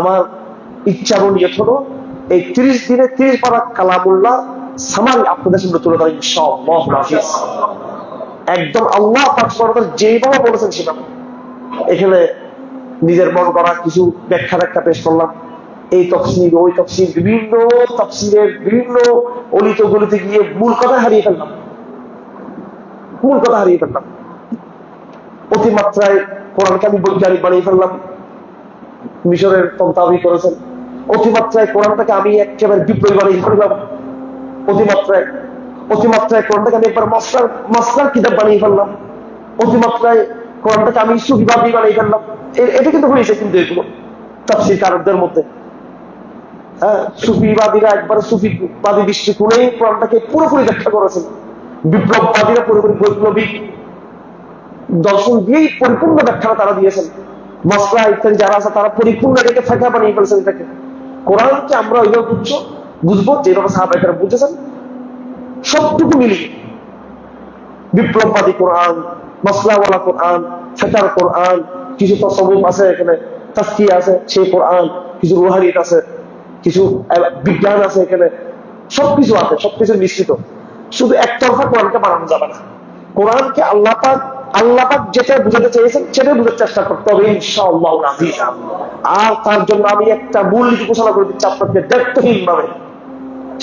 আমার ইচ্ছা নিয়ত হলো এই তিরিশ দিনে তিরিশ পারা কালামুল্লাহ সামারি আপনাদের সামনে তুলে ধরেন একদম আল্লাহ যেভাবে বলেছেন সেভাবে এখানে নিজের মন করা কিছু ব্যাখ্যা ব্যাখ্যা পেশ করলাম। এই তফসির ওই তফসির বিভিন্ন তফসিলের বিভিন্ন অলিত গলিতে গিয়ে মূল কথা হারিয়ে ফেললাম। মূল কথা হারিয়ে ফেললাম। অতিমাত্রায় কোরআনকে আমি বৈজ্ঞানিক বানিয়ে ফেললাম। মিশরের তন্তাবি করেছেন। অতিমাত্রায় কোরআনটাকে আমি একেবারে বিপ্লবী বানিয়ে ফেললাম অতিমাত্রায় অতিমাত্রায় কোরআনটাকে আমি একবার মাস্টার মাস্টার কিতাব বানিয়ে ফেললাম। অতিমাত্রায় কোরআনটাকে আমি ইস্যু সুবিবাদী বানিয়ে ফেললাম। এটা কিন্তু হয়েছে কিন্তু এগুলো, তাফসির কারকদের মধ্যে। হ্যাঁ সুফিবাদীরা একবার সুফিবাদী দৃষ্টিকোণেই কোরআনটাকে পুরোপুরি ব্যাখ্যা করেছেন। বিপ্লববাদীরা পুরোপুরি বৈপ্লবিক দর্শন দিয়েই পরিপূর্ণ ব্যাখ্যা তারা দিয়েছেন। মশলা ইত্যাদি যারা আছে তারা পরিপূর্ণ এটাকে ফাঁকা বানিয়ে ফেলেছেন এটাকে। কোরআনকে আমরা ওইভাবে বুঝছ? বুঝব যেভাবে সাহাবাহিকরা বুঝেছেন? সবটুকু মিলিয়ে। বিপ্লববাদী কোরআন মশলাওয়ালা কোরআন ফেটার কোরআন, কিছু তসবিব আছে এখানে তাস্কি আছে, সেই কোরআন, কিছু রুহানিত আছে, কিছু বিজ্ঞান আছে এখানে। সবকিছু আছে, সবকিছু মিশ্রিত। শুধু একতরফা কোরআনকে বানানো যাবে না। কোরআনকে আল্লাহ পাক আল্লাহ পাক যেটা বুঝাতে চেয়েছেন, সেটাই বোঝার চেষ্টা করতে হবে, ইনশাআল্লাহ আর তার জন্য আমি একটা মূলনীতি ঘোষণা করে দিচ্ছি আপনাকে দায়িত্বহীন ভাবে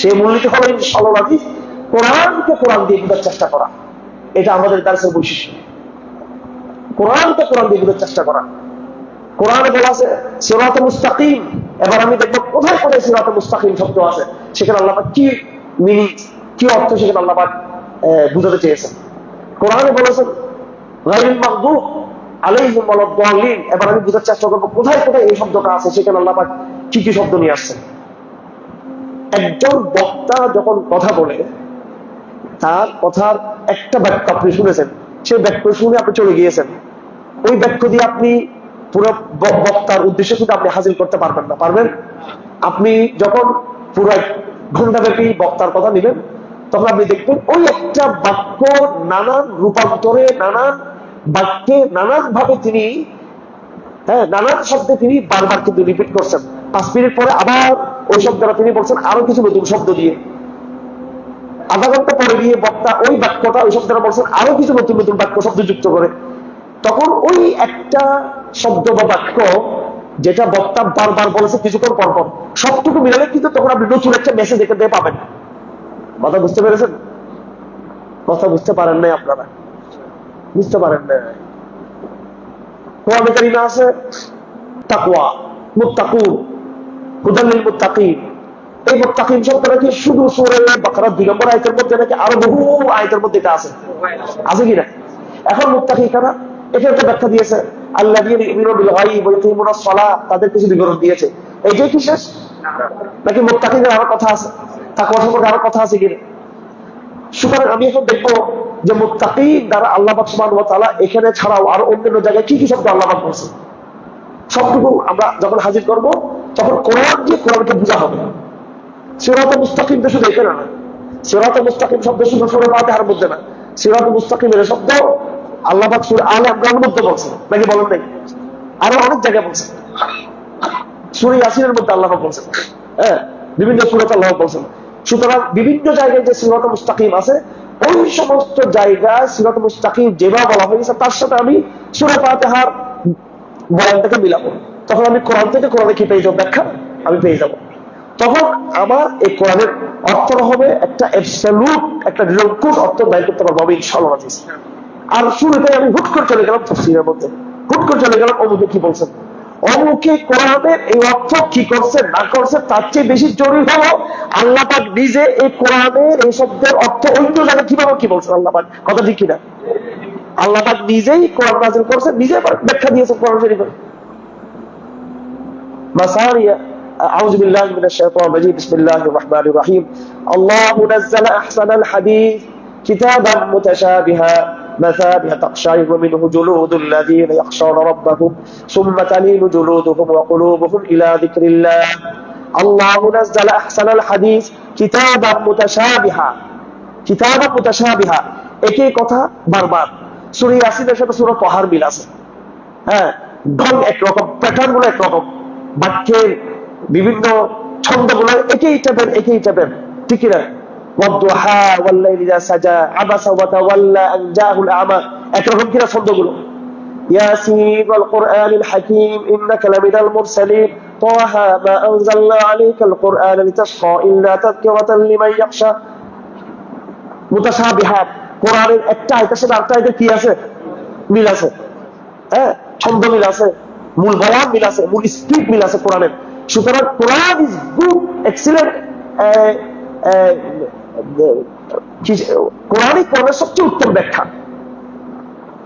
সেই মূলনীতি হলো, ইনশাআল্লাহ কোরআনকে কোরআন দিয়ে বোঝার চেষ্টা করা। এটা আমাদের দার্সের বৈশিষ্ট্য। কোরআনকে কোরআন দিয়ে বোঝার চেষ্টা করা। কোরআনে বলা আছে সিরাত মুস্তাকিম। এবার আমি দেখব কোথায় কোথায় সিরাত মুস্তাকিম শব্দ আছে, সেখানে আল্লাহ কি মিনিং কি অর্থ সেখানে আল্লাহ বুঝাতে চেয়েছেন। কোরআনে বলেছেন এবার আমি চেষ্টা করব, কোথায় কোথায় এই শব্দটা আছে? সেখানে আল্লাহ কি কি শব্দ নিয়ে আসছেন? একজন বক্তা যখন কথা বলে, তার কথার একটা আপনি শুনেছেন, সেই শুনে আপনি চলে গিয়েছেন। ওই দিয়ে আপনি পুরো বক্তার উদ্দেশ্য কিন্তু আপনি হাজির করতে পারবেন না। পারবেন? আপনি যখন পুরো ঘন্টাব্যাপী বক্তার কথা নিলেন, তখন আপনি দেখবেন ওই একটা বাক্য নানান রূপান্তরে, নানান বাক্যে নানান ভাবে তিনি হ্যাঁ নানান শব্দে তিনি বারবার কিন্তু রিপিট করছেন। পাঁচ মিনিট পরে আবার ওই শব্দটা তিনি বলছেন আরও কিছু নতুন শব্দ দিয়ে। আধা ঘণ্টা পরে গিয়ে বক্তা ওই বাক্যটা ওই শব্দটা বলছেন আরও কিছু নতুন নতুন বাক্য শব্দ যুক্ত করে। তখন ওই একটা শব্দ বা বাক্য যেটা বক্তা বারবার বলেছে কিছুক্ষণ পর পর, সবটুকু মিলালে কিন্তু তখন আপনি নতুন একটা মেসেজ এখান থেকে পাবেন। কথা বুঝতে পেরেছেন? কথা বুঝতে পারেন নাই আপনারা। বুঝতে পারেন না কারিমে আছে, তাকওয়া, মুত্তাকুন মুত্তাকিন। এই মুত্তাকিন কি শুধু বাকারা দুই নম্বর মধ্যে নাকি আরও বহু মধ্যে এটা আছে? আছে কিনা এখন মুত্তাকি কারা? এটা একটা ব্যাখ্যা দিয়েছে আল্লাহ বিল তাদের কিছু বিবরণ দিয়েছে। এইটাই কি শেষ? নাকি মুত্তাকিনের আরও কথা আছে? তাকওয়া সম্পর্কে আরও কথা আছে কিনা সুতরাং আমি এখন দেখব যে মুত্তাকি দ্বারা আল্লাহ পাক সুবহানাহু এখানে ছাড়াও আরও অন্যান্য জায়গায় কি কি শব্দ আল্লাহ পাক বলছে সবটুকু আমরা যখন হাজির করব, তখন কোরআন দিয়ে কোরআনকে বোঝা হবে। সিরাত মুস্তাকিম তো শুধু এখানে না সিরাত মুস্তাকিম শব্দ শুধু সুরে ফাতিহার মধ্যে না। সিরাত মুস্তাকিমের শব্দ আল্লাহ পাক সূরা আলে ইমরানের মধ্যে বলছে নাকি বলেন নাই? আরও অনেক জায়গায় বলছে সূরা ইয়াসিনের মধ্যে আল্লাহ বলছেন। হ্যাঁ বিভিন্ন সূরাতে আল্লাহ বলছেন। সুতরাং বিভিন্ন জায়গায় যে সিরাত মুস্তাকিম আছে ওই সমস্ত জায়গায় সিরাত মুস্তাকিম যেভাবে বলা হয়েছে, তার সাথে আমি সূরা ফাতিহার বয়ানটাকে মিলাবো। তখন আমি কোরআন থেকে কোরআনে কি পেয়ে যাব ব্যাখ্যা? আমি পেয়ে যাব। তখন আমার এই কোরআনের অর্থ হবে একটা অ্যাবসলিউট একটা নিরঙ্কুশ অর্থ ব্যয় করতে পারব আমি ইনশাআল্লাহ আজিজ। আর শুরুতে আমি হুট করে চলে গেলাম তফসিলের মধ্যে। হুট করে চলে গেলাম অমুকে কি বলছেন? অমুকে কোরআনের এই অর্থ কি করছে না করছে তার চেয়ে বেশি জরুরি হলো আল্লাহ পাক নিজে এই কোরআনের এই শব্দের অর্থ অন্য জায়গায় কিভাবে কি বলছেন আল্লাহ পাক কথা ঠিক কিনা আল্লাহ পাক নিজেই কোরআন নাজিল করছে নিজে ব্যাখ্যা দিয়েছেন কোরআন শরীফে مسارية أعوذ بالله من الشيطان الرجيم بسم الله الرحمن الرحيم الله نزل أحسن الحديث كتابا متشابها مثابها تقشعر منه جلود الذين يخشون ربهم ثم تلين جلودهم وقلوبهم إلى ذكر الله الله نزل أحسن الحديث كتابا متشابها কিতাবা মুতাশাবিহা একই কথা বারবার সূরা ইয়াসিনের সাথে সূরা তাহার মিল আছে হ্যাঁ ঢং একরকম প্যাটার্ন গুলো একরকম বাক্যের বিভিন্ন ছন্দগুলো একই টাইপের একই টাইপের ঠিক না ওয়াদ্দুহা ওয়াল্লাইলি ইযা সাজা আবাসা ওয়া তাওয়াল্লা আন জাআহুল আমা একরকম কিনা ছন্দগুলো ياسين والقرآن الحكيم إنك لمن المرسلين طه ما أنزلنا عليك القرآن لتشقى إلا تذكرة لمن يخشى মুতাসাবিহাত কোরআনের একটা আয়তার সাথে আরেকটা আয়তের কি আছে মিল আছে হ্যাঁ ছন্দ মিল আছে মূল বয়ান মিল আছে মূল স্পিড মিল আছে কোরআনের সুতরাং কোরআন ইজ গুড এক্সিলেন্ট কোরআনই কোরআনের সবচেয়ে উত্তম ব্যাখ্যা।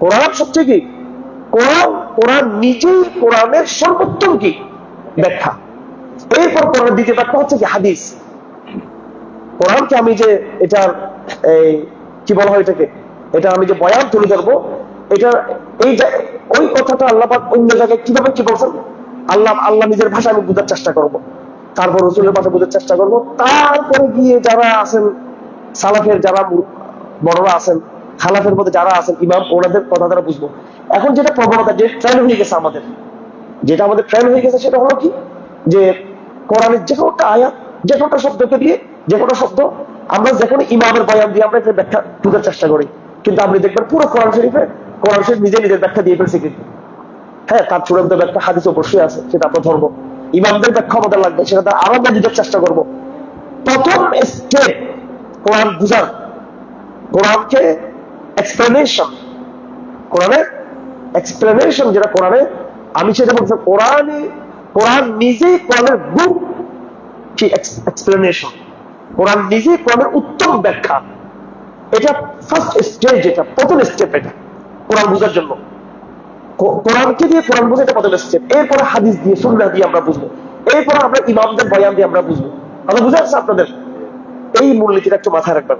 কোরআন সবচেয়ে কি? কোরআন কোরআন নিজেই কোরআনের সর্বোত্তম কি? ব্যাখ্যা। এরপর কোরআনের দ্বিতীয় ব্যাখ্যা হচ্ছে কি হাদিস। কোরআনকে আমি যে এটার এই, কি বলা হয় এটাকে? এটা আমি যে বয়ান তুলে ধরবো, এটা, এই ওই কথাটা আল্লাহ অন্য জায়গায় কীভাবে কি বলছেন? আল্লাহ আল্লাহ নিজের ভাষা আমি বোঝার চেষ্টা করব। তারপর রসুলের ভাষা বোঝার চেষ্টা করব। তারপরে গিয়ে যারা আছেন, সালাফের যারা বড়রা আছেন, খালাফের মধ্যে যারা আছেন, ইমাম, ওনাদের কথা দ্বারা বুঝব। এখন যেটা প্রবণতা, যে ট্রেন হয়ে গেছে আমাদের, যেটা আমাদের ট্রেন হয়ে গেছে সেটা হলো কি? যে কোরআনের যে কোনোটা আয়াত, যে কোনোটা শব্দকে দিয়ে, যে কোনো শব্দ, আমরা যে কোনো ইমামের বয়ান দিয়ে আমরা ব্যাখ্যা বুঝার চেষ্টা করি। কিন্তু আপনি দেখবেন পুরো কোরআন শরীফে, কোরআন শরীফ নিজে নিজের ব্যাখ্যা দিয়ে ফেলছে কিন্তু। হ্যাঁ তার চূড়ান্ত ব্যাখ্যা হাদিস অবশ্যই আছে, সেটা আপনার ধরবো ইমামদের ব্যাখ্যা লাগবে, সেটা আরও আমরা চেষ্টা করব। প্রথম স্টেপ কোরআন বুঝার। কোরআনকে এক্সপ্লেনেশন কোরআনের এক্সপ্লেনেশন যেটা কোরআনে, আমি সেটা বলছি, কোরআনে, কোরআন নিজেই কোরআনের গুড কি এক্সপ্লেনেশন কোরআন নিজেই কোরআনের উত্তম ব্যাখ্যা। এটা ফার্স্ট স্টেজ এটা প্রথম স্টেপ এটা, কোরআন বুঝার জন্য। কোরআনকে দিয়ে কোরআন বুঝাতে কথা এসেছেন এরপরে হাদিস দিয়ে সুন্না দিয়ে আমরা বুঝব। এরপরে আমরা ইমামদের বয়ান দিয়ে আমরা বুঝব। কথা বুঝে আসছে আপনাদের? এই মূলনীতিটা একটু মাথায় রাখবেন।